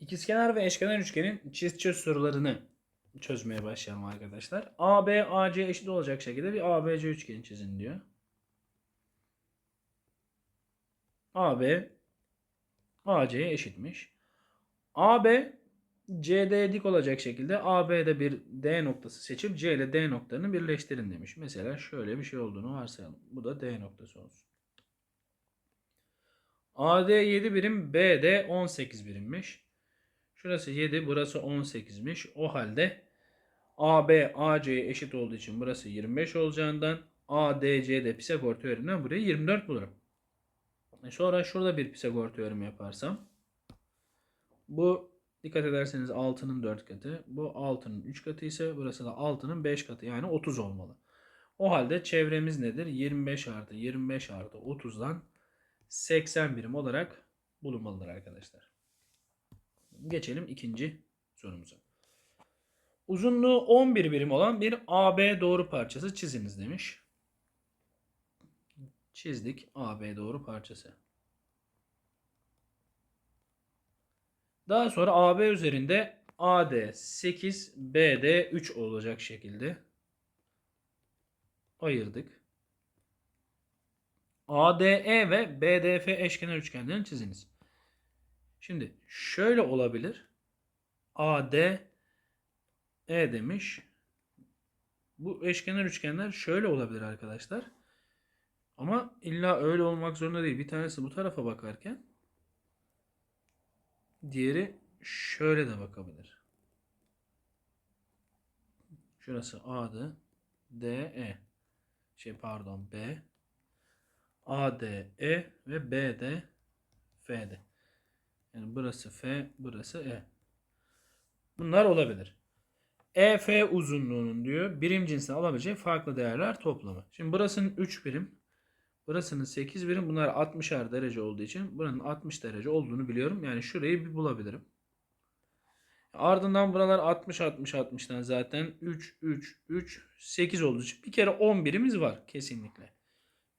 İkizkenar ve eşkenar üçgenin çiz sorularını çözmeye başlayalım arkadaşlar. AB AC eşit olacak şekilde bir ABC üçgeni çizin diyor. AB AC'ye eşitmiş. AB CD dik olacak şekilde AB'de bir D noktası seçip C ile D noktalarını birleştirin demiş. Mesela şöyle bir şey olduğunu varsayalım. Bu da D noktası olsun. AD 7 birim, BD 18 birimmiş. Şurası 7, burası 18'miş. O halde AB AC'ye eşit olduğu için burası 25 olacağından ADC'de Pisagor teoreminden buraya 24 bulurum. E Sonra şurada bir Pisagor teoremi yaparsam bu dikkat ederseniz 6'nın 4 katı. Bu 6'nın 3 katı ise burası da 6'nın 5 katı yani 30 olmalı. O halde çevremiz nedir? 25 artı 25 artı 30'dan 80 birim olarak bulunmalıdır arkadaşlar. Geçelim ikinci sorumuza. Uzunluğu 11 birim olan bir AB doğru parçası çiziniz demiş. Çizdik AB doğru parçası. Daha sonra AB üzerinde AD 8, BD 3 olacak şekilde ayırdık. ADE ve BDF eşkenar üçgenlerini çiziniz. Şimdi şöyle olabilir. AD E demiş. Bu eşkenar üçgenler şöyle olabilir arkadaşlar. Ama illa öyle olmak zorunda değil. Bir tanesi bu tarafa bakarken diğeri şöyle de bakabilir. Şurası A'dı. D E. Şey pardon B. A D E ve B D F'de. Yani burası F, burası E. Bunlar olabilir. EF uzunluğunun diyor birim cinsine alabileceği farklı değerler toplamı. Şimdi burasının 3 birim, burasının 8 birim. Bunlar 60'ar derece olduğu için buranın 60 derece olduğunu biliyorum. Yani şurayı bir bulabilirim. Ardından buralar 60 60 60'tan zaten 3 3 3 8 olduğu için bir kere 10 birimiz var kesinlikle.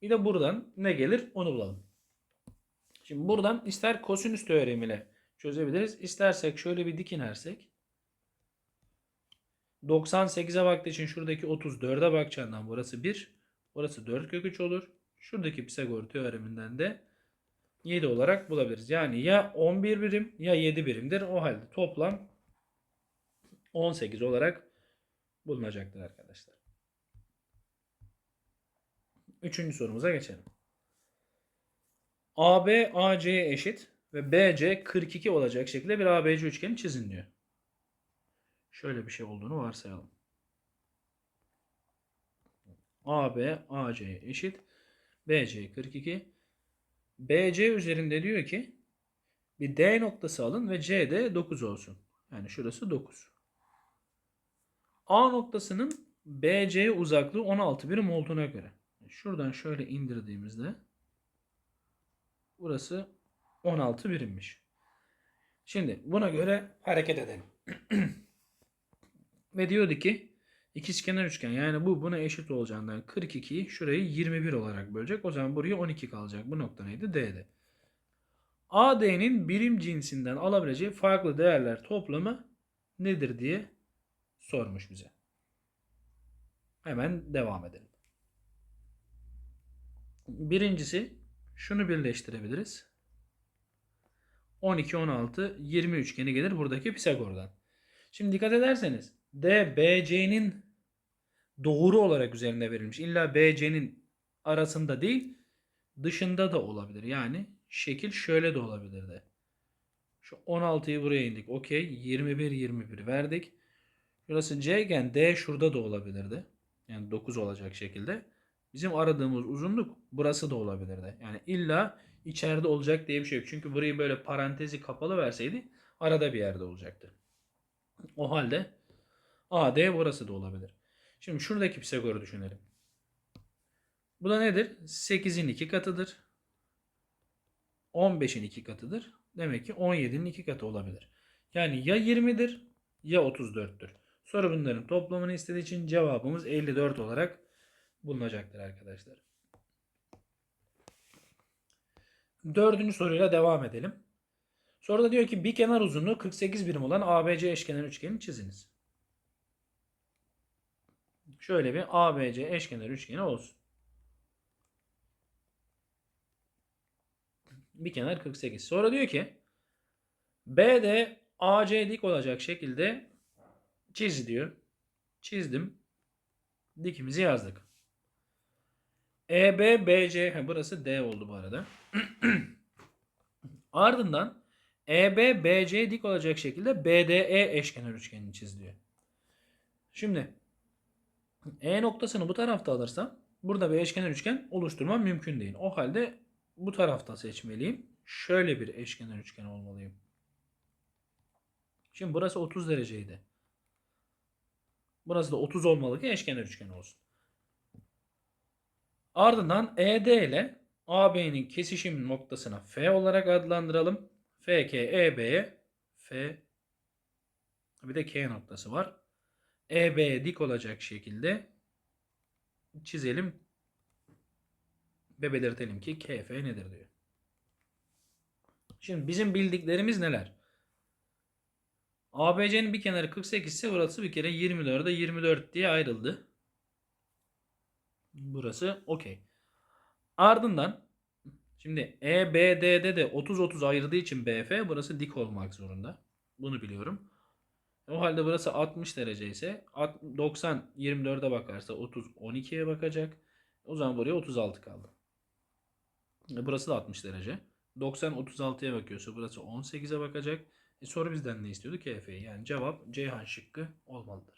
Bir de buradan ne gelir onu bulalım. Şimdi buradan ister kosinüs teoremiyle çözebiliriz. İstersek şöyle bir dik inersek. 98'e baktığı için şuradaki 34'e bakacağından burası 1. Burası 4 kök 3 olur. Şuradaki Pisagor teoreminden de 7 olarak bulabiliriz. Yani ya 11 birim ya 7 birimdir. O halde toplam 18 olarak bulunacaktır arkadaşlar. Üçüncü sorumuza geçelim. AB AC'ye eşit ve BC 42 olacak şekilde bir ABC üçgeni çizin diyor. Şöyle bir şey olduğunu varsayalım. AB AC'ye eşit. BC 42. BC üzerinde diyor ki bir D noktası alın ve CD 9 olsun. Yani şurası 9. A noktasının BC'ye uzaklığı 16 birim olduğuna göre. Şuradan şöyle indirdiğimizde burası 16 birimmiş. Şimdi buna göre hareket edelim. Ve diyordu ki ikizkenar üçgen yani bu buna eşit olacağından 42'yi şurayı 21 olarak bölecek. O zaman buraya 12 kalacak. Bu nokta neydi? D'de. AD'nin birim cinsinden alabileceği farklı değerler toplamı nedir diye sormuş bize. Hemen devam edelim. Birincisi şunu birleştirebiliriz. 12, 16, 20 üçgeni gelir buradaki Pisagor'dan. Şimdi dikkat ederseniz D, BC'nin doğru olarak üzerinde verilmiş. İlla BC'nin arasında değil dışında da olabilir. Yani şekil şöyle de olabilir de. Şu 16'yı buraya indik. Okey. 21, 21 verdik. Şurası C iken D şurada da olabilirdi. Yani 9 olacak şekilde. Bizim aradığımız uzunluk burası da olabilirdi. Yani illa içeride olacak diye bir şey yok. Çünkü burayı böyle parantezi kapalı verseydi arada bir yerde olacaktı. O halde AD burası da olabilir. Şimdi şuradaki Pisagor'u düşünelim. Bu da nedir? 8'in 2 katıdır. 15'in 2 katıdır. Demek ki 17'nin 2 katı olabilir. Yani ya 20'dir ya 34'tür. Soru bunların toplamını istediği için cevabımız 54 olarak bulunacaktır arkadaşlar. Dördüncü soruyla devam edelim. Sonra da diyor ki bir kenar uzunluğu 48 birim olan ABC eşkenar üçgeni çiziniz. Şöyle bir ABC eşkenar üçgeni olsun. Bir kenar 48. Sonra diyor ki BD AC dik olacak şekilde çiz diyor. Çizdim. Dikimizi yazdık. EB BC ha, burası D oldu bu arada. Ardından EB BC dik olacak şekilde BDE eşkenar üçgenini çiz diyor. Şimdi E noktasını bu tarafta alırsam burada bir eşkenar üçgen oluşturmam mümkün değil. O halde bu tarafta seçmeliyim. Şöyle bir eşkenar üçgen olmalıyım. Şimdi burası 30 dereceydi. Burası da 30 olmalı ki eşkenar üçgen olsun. Ardından ED ile AB'nin kesişim noktasına F olarak adlandıralım. FK EB'ye F bir de K noktası var. EB'ye dik olacak şekilde çizelim ve belirtelim ki KF nedir diyor. Şimdi bizim bildiklerimiz neler? ABC'nin bir kenarı 48 ise burası bir kere 24'e 24 diye ayrıldı. Burası okey. Ardından şimdi EBD'de de 30-30 ayrıldığı için BF burası dik olmak zorunda. Bunu biliyorum. O halde burası 60 derece ise 90 24'e bakarsa 30 12'ye bakacak. O zaman buraya 36 kaldı. E, Burası da 60 derece. 90 36'ya bakıyorsa burası 18'e bakacak. E soru bizden ne istiyordu? KF'yi. Yani cevap Ceyhan şıkkı olmalıdır.